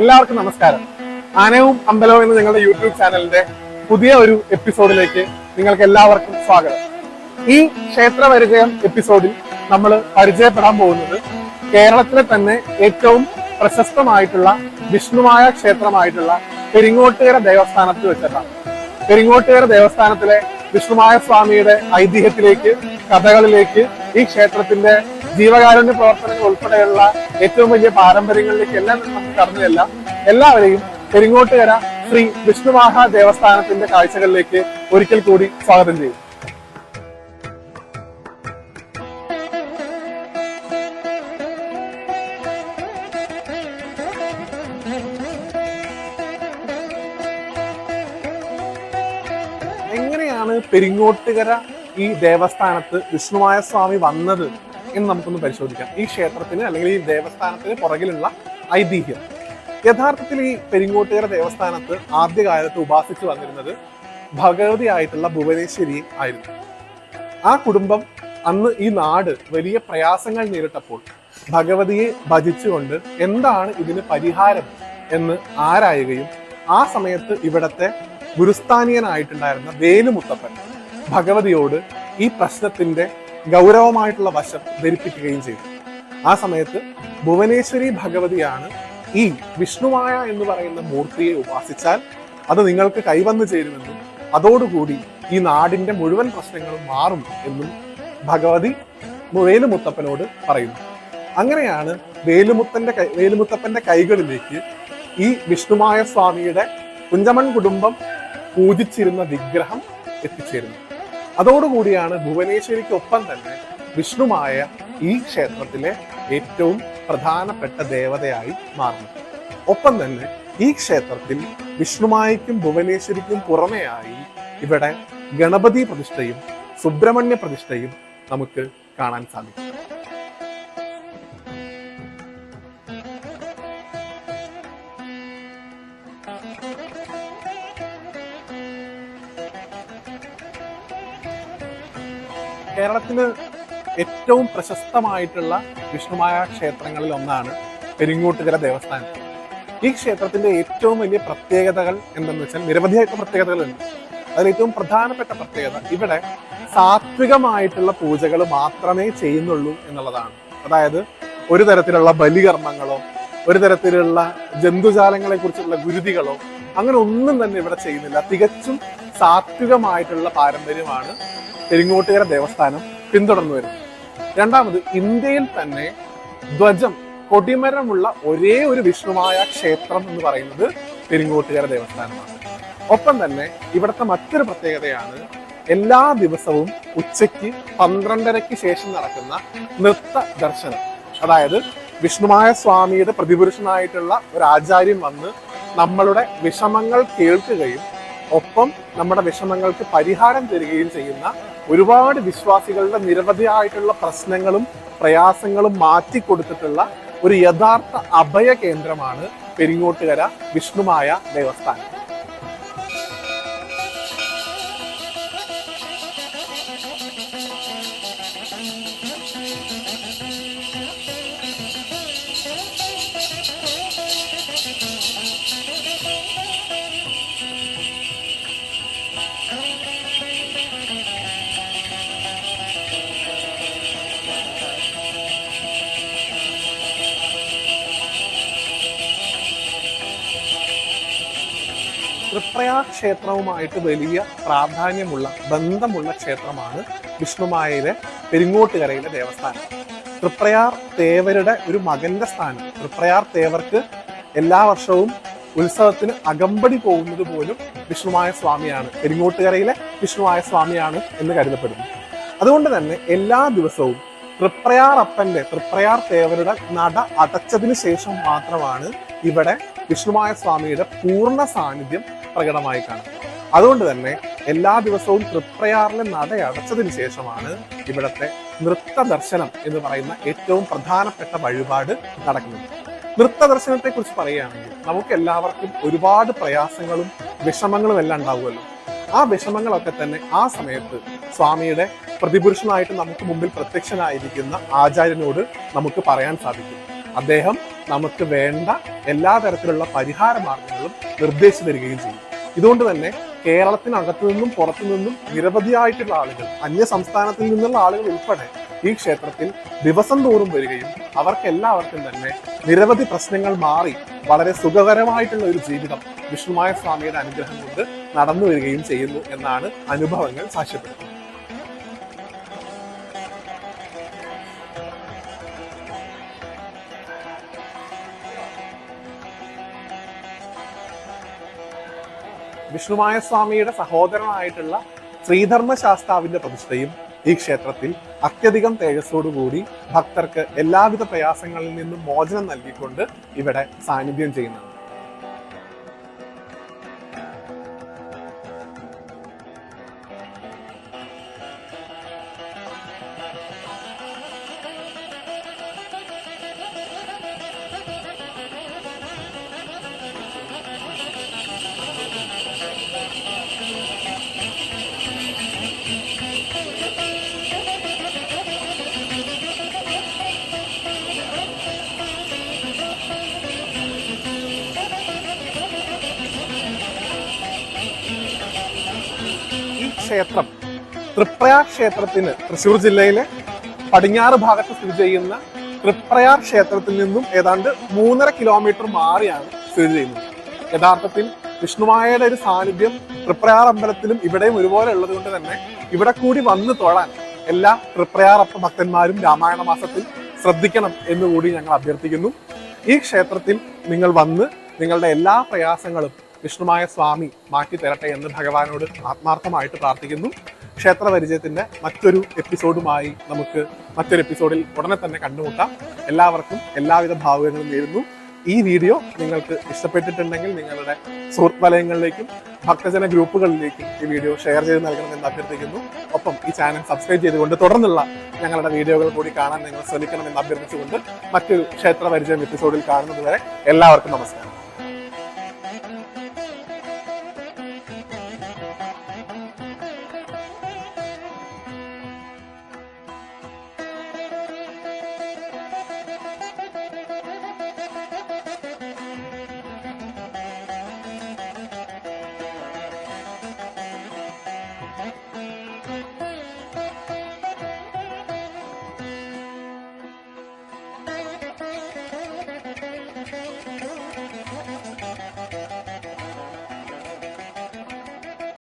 എല്ലാവർക്കും നമസ്കാരം. ആനവും അമ്പലവും എന്ന ഞങ്ങളുടെ യൂട്യൂബ് ചാനലിന്റെ പുതിയ ഒരു എപ്പിസോഡിലേക്ക് നിങ്ങൾക്ക് എല്ലാവർക്കും സ്വാഗതം. ഈ ക്ഷേത്ര പരിചയം എപ്പിസോഡിൽ നമ്മൾ പരിചയപ്പെടാൻ പോകുന്നത് കേരളത്തിലെ തന്നെ ഏറ്റവും പ്രശസ്തമായിട്ടുള്ള വിഷ്ണുമായ ക്ഷേത്രമായിട്ടുള്ള പെരിങ്ങോട്ടുകര ദേവസ്ഥാനത്ത് വെച്ചിട്ടാണ്. പെരിങ്ങോട്ടുകര ദേവസ്ഥാനത്തിലെ വിഷ്ണുമായ സ്വാമിയുടെ ഐതിഹ്യത്തിലേക്ക് കഥകളിലേക്ക് ഈ ക്ഷേത്രത്തിന്റെ ജീവകാരുണ്യ പ്രവർത്തനങ്ങൾ ഉൾപ്പെടെയുള്ള ഏറ്റവും വലിയ പാരമ്പര്യങ്ങളിലേക്ക് എല്ലാം നമുക്ക് കടന്നുചെല്ല എല്ലാവരെയും പെരിങ്ങോട്ടുകര ശ്രീ വിഷ്ണുവാഹ ദേവസ്ഥാനത്തിന്റെ കാഴ്ചകളിലേക്ക് ഒരിക്കൽ കൂടി സ്വാഗതം ചെയ്യും. എങ്ങനെയാണ് പെരിങ്ങോട്ടുകര ഈ ദേവസ്ഥാനത്ത് വിഷ്ണുമായ സ്വാമി വന്നത്? എന്ന് നമുക്കൊന്ന് പരിശോധിക്കാം. ഈ ക്ഷേത്രത്തിന് അല്ലെങ്കിൽ ഈ ദേവസ്ഥാനത്തിന് പുറകിലുള്ള ഐതിഹ്യം. യഥാർത്ഥത്തിൽ ഈ പെരിങ്ങോട്ടുകര ദേവസ്ഥാനത്ത് ആദ്യകാലത്ത് ഉപാസിച്ചു വന്നിരുന്നത് ഭഗവതി ആയിട്ടുള്ള ഭുവനേശ്വരി ആയിരുന്നു. ആ കുടുംബം അന്ന് ഈ നാട് വലിയ പ്രയാസങ്ങൾ നേരിട്ടപ്പോൾ ഭഗവതിയെ ഭജിച്ചുകൊണ്ട് എന്താണ് ഇതിന് പരിഹാരം എന്ന് ആരായുകയും ആ സമയത്ത് ഇവിടത്തെ ഗുരുസ്ഥാനീയനായിട്ടുണ്ടായിരുന്ന വേലുമുത്തപ്പൻ ഭഗവതിയോട് ഈ പ്രശ്നത്തിന്റെ ഗൗരവമായിട്ടുള്ള വശം ധരിപ്പിക്കുകയും ചെയ്തു. ആ സമയത്ത് ഭുവനേശ്വരി ഭഗവതിയാണ് ഈ വിഷ്ണുമായ എന്ന് പറയുന്ന മൂർത്തിയെ ഉപാസിച്ചാൽ അത് നിങ്ങൾക്ക് കൈവന്നു ചേരുമെന്നും അതോടുകൂടി ഈ നാടിന്റെ മുഴുവൻ പ്രശ്നങ്ങളും മാറും എന്നും ഭഗവതി വേലുമുത്തപ്പനോട് പറയുന്നു. അങ്ങനെയാണ് വേലുമുത്തന്റെ വേലുമുത്തപ്പന്റെ കൈകളിലേക്ക് ഈ വിഷ്ണുമായ സ്വാമിയുടെ കുഞ്ചമൺ കുടുംബം പൂജിച്ചിരുന്ന വിഗ്രഹം എത്തിച്ചേരുന്നു അതോടുകൂടിയാണ് ഭുവനേശ്വരിക്കൊപ്പം തന്നെ വിഷ്ണുമായ ഈ ക്ഷേത്രത്തിലെ ഏറ്റവും പ്രധാനപ്പെട്ട ദേവതയായി മാറുന്നത്. ഒപ്പം തന്നെ ഈ ക്ഷേത്രത്തിൽ വിഷ്ണുമായിക്കും ഭുവനേശ്വരിക്കും പുറമെയായി ഇവിടെ ഗണപതി പ്രതിഷ്ഠയും സുബ്രഹ്മണ്യ പ്രതിഷ്ഠയും നമുക്ക് കാണാൻ സാധിക്കും. കേരളത്തിന് ഏറ്റവും പ്രശസ്തമായിട്ടുള്ള വിഷ്ണുമായ ക്ഷേത്രങ്ങളിൽ ഒന്നാണ് പെരിങ്ങോട്ടുകര ദേവസ്ഥാനം. ഈ ക്ഷേത്രത്തിന്റെ ഏറ്റവും വലിയ പ്രത്യേകതകൾ എന്തെന്ന് വെച്ചാൽ നിരവധിയായിട്ടുള്ള പ്രത്യേകതകളുണ്ട്. അതിൽ ഏറ്റവും പ്രധാനപ്പെട്ട പ്രത്യേകത ഇവിടെ സാത്വികമായിട്ടുള്ള പൂജകൾ മാത്രമേ ചെയ്യുന്നുള്ളൂ എന്നുള്ളതാണ്. അതായത് ഒരു തരത്തിലുള്ള ബലികർമ്മങ്ങളോ ഒരു തരത്തിലുള്ള ജന്തുജാലങ്ങളെ കുറിച്ചുള്ള ഗുരുതികളോ അങ്ങനെ ഒന്നും തന്നെ ഇവിടെ ചെയ്യുന്നില്ല. തികച്ചും സാത്വികമായിട്ടുള്ള പാരമ്പര്യമാണ് പെരിങ്ങോട്ടുകര ദേവസ്ഥാനം പിന്തുടർന്നു വരുന്നത്. രണ്ടാമത് ഇന്ത്യയിൽ തന്നെ ധ്വജം കൊടിമരമുള്ള ഒരേ ഒരു വിഷ്ണുമായ ക്ഷേത്രം എന്ന് പറയുന്നത് പെരിങ്ങോട്ടുകര ദേവസ്ഥാനമാണ്. ഒപ്പം തന്നെ ഇവിടുത്തെ മറ്റൊരു പ്രത്യേകതയാണ് എല്ലാ ദിവസവും ഉച്ചയ്ക്ക് പന്ത്രണ്ടരയ്ക്ക് ശേഷം നടക്കുന്ന നൃത്ത ദർശനം. അതായത് വിഷ്ണുമായ സ്വാമിയുടെ പ്രതിപുരുഷനായിട്ടുള്ള ഒരു ആചാര്യം വന്ന് നമ്മളുടെ വിഷമങ്ങൾ കേൾക്കുകയും ഒപ്പം നമ്മുടെ വിഷമങ്ങൾക്ക് പരിഹാരം തരികയും ചെയ്യുന്ന ഒരുപാട് വിശ്വാസികളുടെ നിരവധിയായിട്ടുള്ള പ്രശ്നങ്ങളും പ്രയാസങ്ങളും മാറ്റിക്കൊടുത്തിട്ടുള്ള ഒരു യഥാർത്ഥ അഭയ കേന്ദ്രമാണ് പെരിങ്ങോട്ടുകര വിഷ്ണുമായ ദേവസ്ഥാനം. തൃപ്രയാർ ക്ഷേത്രവുമായിട്ട് വലിയ പ്രാധാന്യമുള്ള ബന്ധമുള്ള ക്ഷേത്രമാണ് വിഷ്ണുമായയിലെ പെരിങ്ങോട്ടുകരയിലെ ദേവസ്ഥാനം. തൃപ്രയാർ തേവരുടെ ഒരു മകന്റെ സ്ഥാനം. തൃപ്രയാർ തേവർക്ക് എല്ലാ വർഷവും ഉത്സവത്തിന് അകമ്പടി പോകുന്നത് പോലും വിഷ്ണുമായ സ്വാമിയാണ്. പെരിങ്ങോട്ടുകരയിലെ വിഷ്ണുമായ സ്വാമിയാണ് എന്ന് കരുതപ്പെടുന്നു. അതുകൊണ്ട് തന്നെ എല്ലാ ദിവസവും തൃപ്രയാർ അപ്പന്റെ തൃപ്രയാർ തേവരുടെ നട അടച്ചതിന് ശേഷം മാത്രമാണ് ഇവിടെ വിഷ്ണുമായ സ്വാമിയുടെ പൂർണ സാന്നിധ്യം പ്രകടമായി കാണും. അതുകൊണ്ട് തന്നെ എല്ലാ ദിവസവും തൃപ്രയാറിലെ നട അടച്ചതിന് ശേഷമാണ് ഇവിടത്തെ നൃത്ത ദർശനം എന്ന് പറയുന്ന ഏറ്റവും പ്രധാനപ്പെട്ട വഴിപാട് നടക്കുന്നത്. നൃത്ത ദർശനത്തെ കുറിച്ച് പറയുകയാണെങ്കിൽ നമുക്ക് എല്ലാവർക്കും ഒരുപാട് പ്രയാസങ്ങളും വിഷമങ്ങളും എല്ലാം ഉണ്ടാവുമല്ലോ. ആ വിഷമങ്ങളൊക്കെ തന്നെ ആ സമയത്ത് സ്വാമിയുടെ പ്രതിപുരുഷനായിട്ട് നമുക്ക് മുമ്പിൽ പ്രത്യക്ഷനായിരിക്കുന്ന ആചാര്യനോട് നമുക്ക് പറയാൻ സാധിക്കും. അദ്ദേഹം നമുക്ക് വേണ്ട എല്ലാ തരത്തിലുള്ള പരിഹാര മാർഗങ്ങളും നിർദ്ദേശിച്ചു തരികയും ചെയ്യും ഇതുകൊണ്ട് തന്നെ കേരളത്തിനകത്തു നിന്നും പുറത്തു നിന്നും നിരവധിയായിട്ടുള്ള ആളുകൾ അന്യ സംസ്ഥാനത്തിൽ നിന്നുള്ള ആളുകൾ ഉൾപ്പെടെ ഈ ക്ഷേത്രത്തിൽ ദിവസം തോറും വരികയും അവർക്കെല്ലാവർക്കും തന്നെ നിരവധി പ്രശ്നങ്ങൾ മാറി വളരെ സുഖകരമായിട്ടുള്ള ഒരു ജീവിതം വിഷ്ണുമായ സ്വാമിയുടെ അനുഗ്രഹം കൊണ്ട് നടന്നു വരികയും ചെയ്യുന്നു എന്നാണ് അനുഭവങ്ങൾ സാക്ഷ്യപ്പെടുന്നത് വിഷ്ണുമായ സ്വാമിയുടെ സഹോദരനായിട്ടുള്ള ശ്രീധർമ്മ ശാസ്താവിന്റെ പ്രതിഷ്ഠയും ഈ ക്ഷേത്രത്തിൽ അത്യധികം തേജസ്സോടുകൂടി ഭക്തർക്ക് എല്ലാവിധ പ്രയാസങ്ങളിൽ നിന്നും മോചനം നൽകിക്കൊണ്ട് ഇവിടെ സാന്നിധ്യം ചെയ്യുന്നുണ്ട് ക്ഷേത്രം. തൃപ്രയാർ ക്ഷേത്രത്തിന് തൃശ്ശൂർ ജില്ലയിലെ പടിഞ്ഞാറ് ഭാഗത്ത് സ്ഥിതി ചെയ്യുന്ന തൃപ്രയാർ ക്ഷേത്രത്തിൽ നിന്നും ഏതാണ്ട് മൂന്നര കിലോമീറ്റർ മാറിയാണ് സ്ഥിതി ചെയ്യുന്നത്. യഥാർത്ഥത്തിൽ വിഷ്ണുമായയുടെ ഒരു സാന്നിധ്യം തൃപ്രയാർ അമ്പലത്തിലും ഇവിടെയും ഒരുപോലെ ഉള്ളത് കൊണ്ട് തന്നെ ഇവിടെ കൂടി വന്ന് തൊഴാൻ എല്ലാ തൃപ്രയാറപ്പ ഭക്തന്മാരും രാമായണ മാസത്തിൽ ശ്രദ്ധിക്കണം എന്നുകൂടി ഞങ്ങൾ അഭ്യർത്ഥിക്കുന്നു. ഈ ക്ഷേത്രത്തിൽ നിങ്ങൾ വന്ന് നിങ്ങളുടെ എല്ലാ പ്രയാസങ്ങളും വിഷ്ണുമായ സ്വാമി മാറ്റി തരട്ടെ എന്ന് ഭഗവാനോട് ആത്മാർത്ഥമായിട്ട് പ്രാർത്ഥിക്കുന്നു. ക്ഷേത്ര പരിചയത്തിന്റെ മറ്റൊരു എപ്പിസോഡുമായി നമുക്ക് മറ്റൊരു എപ്പിസോഡിൽ ഉടനെ തന്നെ കണ്ടുമുട്ടാം. എല്ലാവർക്കും എല്ലാവിധ ഭാവുകങ്ങളും നേരുന്നു. ഈ വീഡിയോ നിങ്ങൾക്ക് ഇഷ്ടപ്പെട്ടിട്ടുണ്ടെങ്കിൽ നിങ്ങളുടെ സുഹൃത്ത് വലയങ്ങളിലേക്കും ഭക്തജന ഗ്രൂപ്പുകളിലേക്കും ഈ വീഡിയോ ഷെയർ ചെയ്ത് നൽകണമെന്ന് അഭ്യർത്ഥിക്കുന്നു. ഒപ്പം ഈ ചാനൽ സബ്സ്ക്രൈബ് ചെയ്തുകൊണ്ട് തുടർന്നുള്ള ഞങ്ങളുടെ വീഡിയോകൾ കൂടി കാണാൻ നിങ്ങൾ ശ്രമിക്കണമെന്ന് അഭ്യർത്ഥിച്ചുകൊണ്ട് മറ്റൊരു ക്ഷേത്ര പരിചയം എപ്പിസോഡിൽ കാണുന്നതുവരെ എല്ലാവർക്കും നമസ്കാരം.